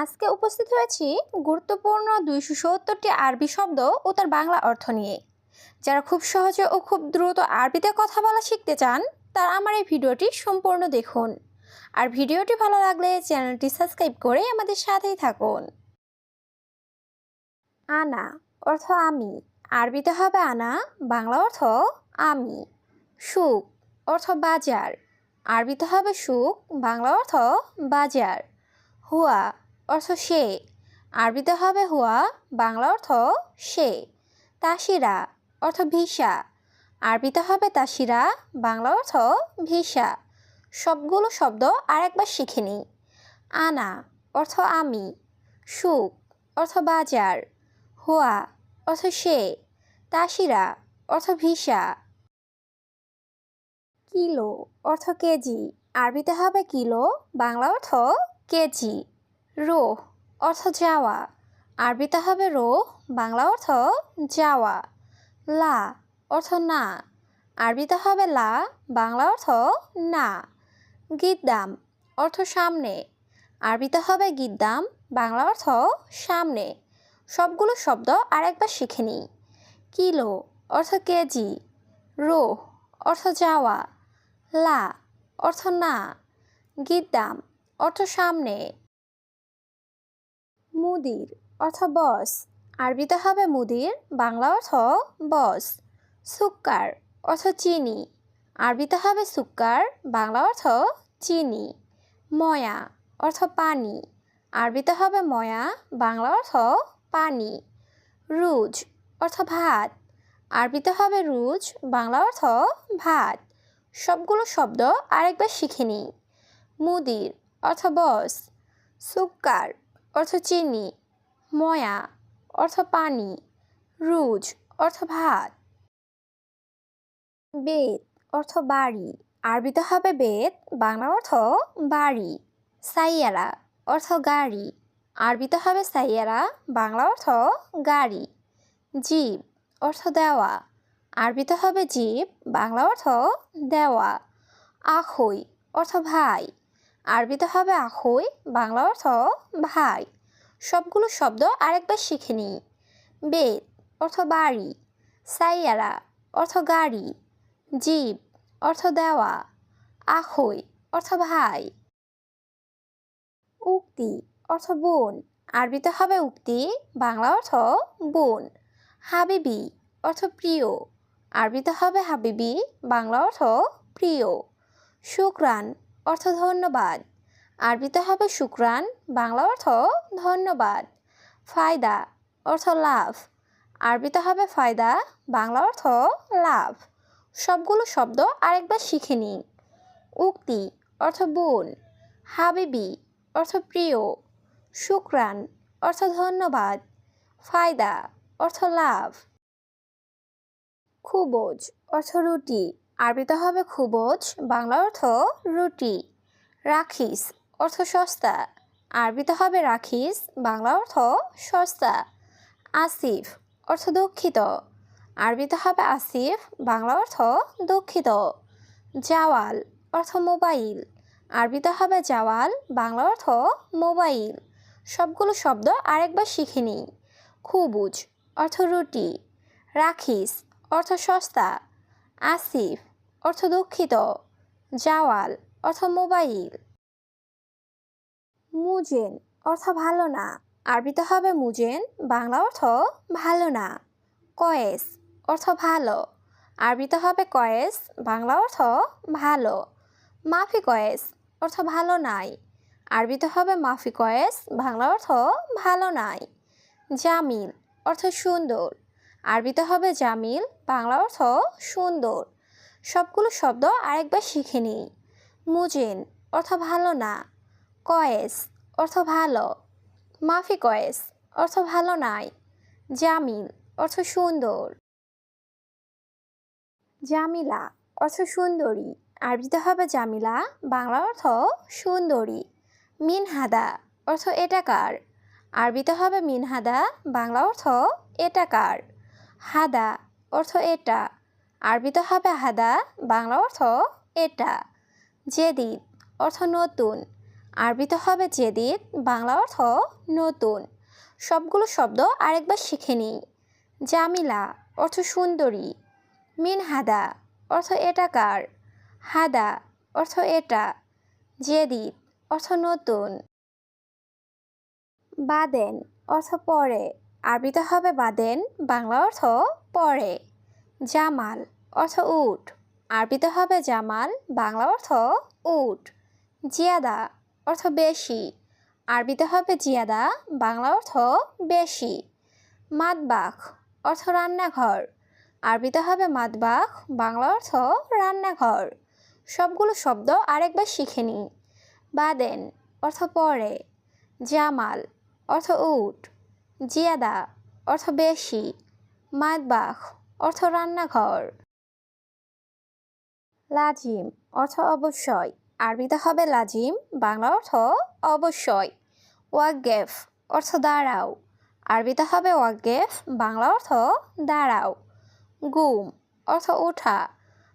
আজকে উপস্থিত হয়েছি গুরুত্বপূর্ণ দুইশো সত্তরটি আরবি শব্দ ও তার বাংলা অর্থ নিয়ে। যারা খুব সহজে ও খুব দ্রুত আরবিতে কথা বলা শিখতে চান, তারা আমার এই ভিডিওটি সম্পূর্ণ দেখুন। আর ভিডিওটি ভালো লাগলে চ্যানেলটি সাবস্ক্রাইব করে আমাদের সাথেই থাকুন। আনা অর্থ আমি। আরবিতে হবে আনা, বাংলা অর্থ আমি। সুখ অর্থ বাজার। আরবিতে হবে সুখ, বাংলা অর্থ বাজার। হুয়া অর্থ সে। আরবিতে হবে হুয়া, বাংলা অর্থ সে। তাসিরা অর্থ ভিসা। আরবিতে হবে তাসিরা, বাংলা অর্থ ভিসা। সবগুলো শব্দ আরেকবার শিখে নিই। আনা অর্থ আমি। সুখ অর্থ বাজার। হুয়া অর্থ সে। তাসিরা অর্থ ভিসা। কিলো অর্থ কেজি। আরবিতে হবে কিলো, বাংলা অর্থ কেজি। রো অর্থ যাওয়া। আরবিতে হবে রো, বাংলা অর্থ যাওয়া। লা অর্থ না। আরবিতে হবে লা, বাংলা অর্থ না। গিদ্দাম অর্থ সামনে। আরবিতে হবে গিদ্দাম, বাংলা অর্থ সামনে। সবগুলো শব্দ আরেকবার শিখে নিই। কিলো অর্থ কেজি। রো অর্থ যাওয়া। লা অর্থ না। গিদ্দাম অর্থ সামনে। মুদির অর্থ বস আরবিতে হবে মুদির, বাংলা অর্থ বস সুক্কার অর্থ চিনি। আরবিতে হবে সুক্কার, বাংলা অর্থ চিনি। ময়া অর্থ পানি। আরবিতে হবে ময়া, বাংলা অর্থ পানি। রুজ অর্থ ভাত। আরবিতে হবে রুজ, বাংলা অর্থ ভাত। সবগুলো শব্দ আরেকবার শিখে নিই। মুদির অর্থ বস সুক্কার অর্থ চিনি, ময়া, অর্থ পানি, রুজ, অর্থ ভাত। বেদ অর্থ বাড়ি। আরবিতে হবে বেদ বাংলা অর্থ বাড়ি। সাইয়ারা, অর্থ গাড়ি। আরবিতে হবে সাইয়ারা, বাংলা অর্থ গাড়ি। জীব, অর্থ দেওয়া। আরবিতে হবে জীব, বাংলা অর্থ দেওয়া। আখই, অর্থ ভাই। আরবিতে হবে আখই বাংলা অর্থ ভাই। সবগুলো শব্দ আরেকবার শিখে নিই। বেদ অর্থ বাড়ি। সাইয়ারা, অর্থ গাড়ি। জীব, অর্থ দেওয়া। আখই অর্থ ভাই। উক্তি, অর্থ বোন। আরবিতে হবে উক্তি, বাংলা অর্থ বোন। হাবিবি, অর্থ প্রিয়। আরবিতে হবে হাবিবি, বাংলা অর্থ প্রিয়। শুক্রান অর্থ ধন্যবাদ। আরবিতে হবে শুক্রান বাংলা অর্থ ধন্যবাদ। ফায়দা, অর্থ লাভ। আরবিতে হবে ফায়দা, বাংলা অর্থ লাভ। সবগুলো শব্দ আরেকবার শিখে নিই উক্তি, অর্থ বোন। হাবিবি, অর্থ প্রিয়। শুক্রান অর্থ ধন্যবাদ। ফায়দা, অর্থ লাভ। খুবজ, অর্থ রুটি। আরবিতে হবে খুবজ, বাংলা অর্থ রুটি, রাখিস অর্থ সস্তা। আরবিতে হবে রাখিস, বাংলা অর্থ সস্তা। আসিফ অর্থ দুঃখিত। আরবিতে হবে আসিফ, বাংলা অর্থ দুঃখিত। জাওয়াল অর্থ মোবাইল। আরবিতে হবে জাওয়াল, বাংলা অর্থ মোবাইল। সবগুলো শব্দ আরেকবার শিখে নিই। খুবুজ অর্থ রুটি। রাখিস অর্থ সস্তা। আসিফ অর্থ দুঃখিত। জাওয়াল, অর্থ মোবাইল। মুজেন, অর্থ ভালো না। আরবিতে হবে মুজেন, বাংলা অর্থ ভালো না। কয়েস, অর্থ ভালো। আরবিতে হবে কয়েস, বাংলা অর্থ ভালো। মাফি কয়েস, অর্থ ভালো নাই। আরবিতে হবে মাফি কয়েস, বাংলা অর্থ ভালো নাই। জামিল, অর্থ সুন্দর। আরবিতে হবে জামিল, বাংলা অর্থ সুন্দর। সবগুলো শব্দ আরেকবার শিখে নিই। মুজেন, অর্থ ভালো না। কয়েস, অর্থ ভালো। মাফি কয়েস, অর্থ ভালো নাই। জামিল, অর্থ সুন্দর। জামিলা, অর্থ সুন্দরী। আরবিতে হবে জামিলা বাংলা অর্থ সুন্দরী। মিনহাদা, অর্থ এটাকার। আরবিতে হবে মিনহাদা বাংলা অর্থ এটাকার। হাদা, অর্থ এটা। আরবিতে হবে হাদা বাংলা অর্থ এটা। জেদিদ, অর্থ নতুন। আরবিতে হবে জেদিদ, বাংলা অর্থ নতুন। সবগুলো শব্দ আরেকবার শিখে নিই। জামিলা, অর্থ সুন্দরী। মিন হাদা অর্থ এটাকার। হাদা, অর্থ এটা। জেদিদ, অর্থ নতুন। বাদেন, অর্থ পরে। আরবিতে হবে বাদেন, বাংলা অর্থ পরে। জামাল অর্থ উট। আরবিতে হবে জামাল, বাংলা অর্থ উট। জিয়াদা অর্থ বেশি। আরবিতে হবে জিয়াদা, বাংলা অর্থ বেশি। মাদবাখ অর্থ রান্নাঘর। আরবিতে হবে মাদবাখ, বাংলা অর্থ রান্নাঘর। সবগুলো শব্দ আরেকবার শিখে নিই। বাদেন অর্থ পরে। জামাল অর্থ উট। জিয়াদা অর্থ বেশি। মাদবাখ অর্থ রান্নাঘর। লাজিম, অর্থ অবশ্যই। আরবিতে হবে লাজিম, বাংলা অর্থ অবশ্যই। ওয়াগেফ অর্থ দাঁড়াও। আরবিতে হবে ওয়াগেফ বাংলা অর্থ দাঁড়াও। গুম, অর্থ ওঠা।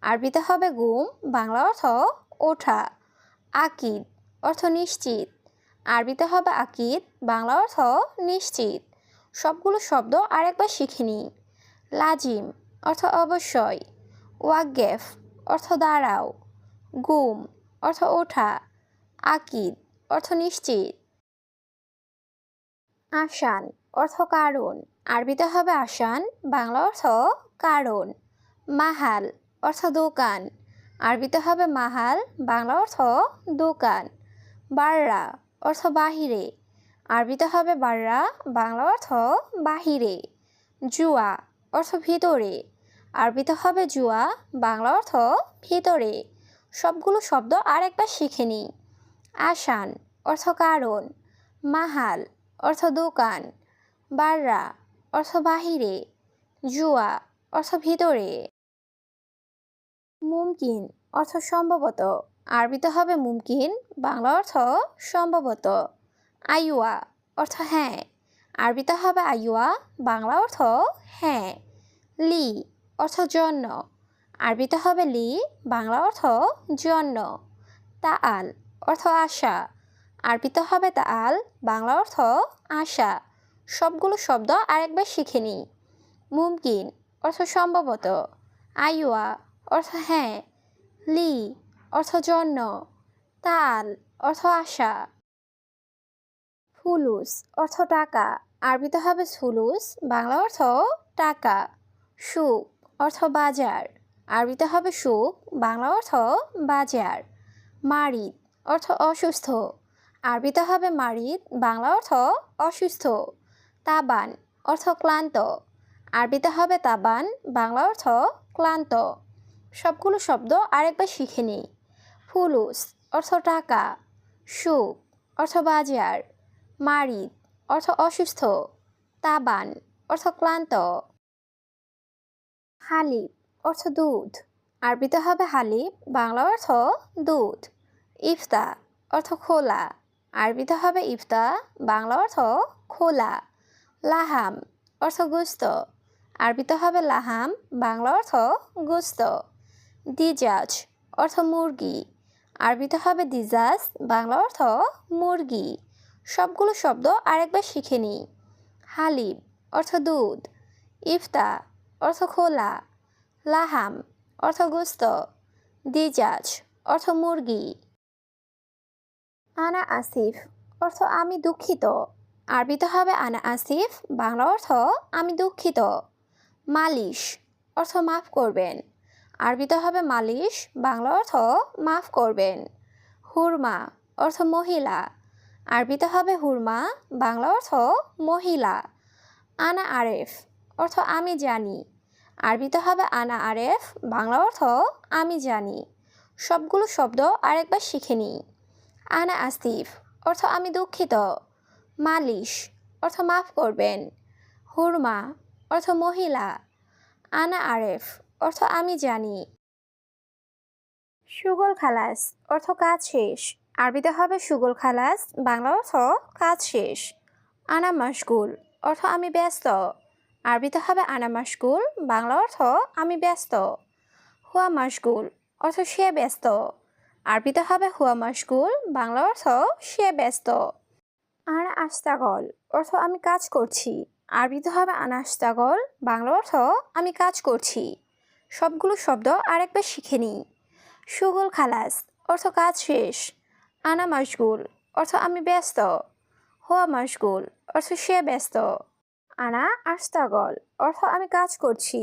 আরবিতে হবে গুম, বাংলা অর্থ ওঠা। আকিদ, অর্থ নিশ্চিত। আরবিতে হবে আকিদ, বাংলা অর্থ নিশ্চিত। সবগুলো শব্দ আরেকবার শিখে নিই। লাজিম, অর্থ অবশ্যই। ওয়াগেফ অর্থ দাঁড়াও। গুম, অর্থ ওঠা। আকিদ, অর্থ নিশ্চিত। আসান, অর্থ কারণ। আরবিতে হবে আসান, বাংলা অর্থ কারণ। মাহাল, অর্থ দোকান। আরবিতে হবে মাহাল, বাংলা অর্থ দোকান। বাররা, অর্থ বাহিরে। আরবিতে হবে বাররা, বাংলা অর্থ বাহিরে। জুয়া অর্থ ভিতরে। আরবিতে হবে জুয়া, বাংলা অর্থ ভিতরে। সবগুলো শব্দ আরেকবার শিখে নিই আসান, অর্থ কারণ। মাহাল, অর্থ দোকান। বাররা, অর্থ বাহিরে। জুয়া, অর্থ ভিতরে। মুমকিন, অর্থ সম্ভবত। আরবিতে হবে মুমকিন, বাংলা অর্থ সম্ভবত। আইওয়া অর্থ হ্যাঁ। আরবিতে হবে আইওয়া বাংলা অর্থ হ্যাঁ। লি অর্থ জন্য। আরবিতে হবে লি, বাংলা অর্থ জন্য। তাআল অর্থ আশা। আরবিতে হবে তাআল, বাংলা অর্থ আশা। সবগুলো শব্দ আরেকবার শিখে নিই। মুমকিন অর্থ সম্ভবত। আইওয়া অর্থ হ্যাঁ। লি অর্থ জন্য। তাল অর্থ আশা। ফুলুস অর্থ টাকা। আরবিতে হবে সুলুস, বাংলা অর্থ টাকা। সুখ অর্থ বাজার। আরবিতে হবে সুখ, বাংলা অর্থ বাজার। মারিদ অর্থ অসুস্থ। আরবিতে হবে মারিদ, বাংলা অর্থ অসুস্থ। তাবান অর্থ ক্লান্ত। আরবিতে হবে তাবান, বাংলা অর্থ ক্লান্ত। সবগুলো শব্দ আরেকবার শিখে নিই। ফুলুস অর্থ টাকা। সুখ অর্থ বাজার। মারিদ অর্থ অসুস্থ। তাবান অর্থ ক্লান্ত। হালিব অর্থ দুধ। আরবিতে হবে হালিব বাংলা অর্থ দুধ। ইফতা অর্থ খোলা। আরবিতে হবে ইফতা, বাংলা অর্থ খোলা। লাহাম অর্থ গুস্ত। আরবিতে হবে লাহাম, বাংলা অর্থ গুস্ত। দিজাজ অর্থ মুরগি। আরবিতে হবে দিজাজ, বাংলা অর্থ মুরগি। সবগুলো শব্দ আরেকবার শিখে নিই। হালিব অর্থ দুধ। ইফতা অর্থ খোলা, লাহাম, অর্থ গোস্ত, দিজাজ, অর্থ মুরগি। আনা আসিফ, অর্থ আমি দুঃখিত। আরবিতে হবে আনা আসিফ, বাংলা অর্থ আমি দুঃখিত। মালিশ, অর্থ মাফ করবেন। আরবিতে হবে মালিশ, বাংলা অর্থ মাফ করবেন। হুরমা, অর্থ মহিলা। আরবিতে হবে হুরমা, বাংলা অর্থ মহিলা। আনা আরেফ অর্থ আমি জানি। আরবিতে হবে আনা আরেফ, বাংলা অর্থ আমি জানি। সবগুলো শব্দ আরেকবার শিখে নিই আনা আসিফ, অর্থ আমি দুঃখিত। মালিশ, অর্থ মাফ করবেন। হুরমা, অর্থ মহিলা। আনা আরেফ, অর্থ আমি জানি। সুগল খালাস, অর্থ কাজ শেষ। আরবিতে হবে সুগল খালাস, বাংলা অর্থ কাজ শেষ। আনা মাসগুল অর্থ আমি ব্যস্ত। আরবিতে হবে আনা মাসগুল বাংলা অর্থ আমি ব্যস্ত। হুয়া মাসগুল অর্থ সে ব্যস্ত। আরবিতে হবে হুয়া মাসগুল বাংলা অর্থ সে ব্যস্ত। আনা আস্তাগল অর্থ আমি কাজ করছি। আরবিতে হবে আনা আস্তাগল বাংলা অর্থ আমি কাজ করছি। সবগুলো শব্দ আরেকবার শিখে নিই। সুগুল খালাস, অর্থ কাজ শেষ। আনা মাসগুল অর্থ আমি ব্যস্ত। হুয়া মাসগুল অর্থ সে ব্যস্ত। আনা আস্তাগল। অর্থ আমি কাজ করছি।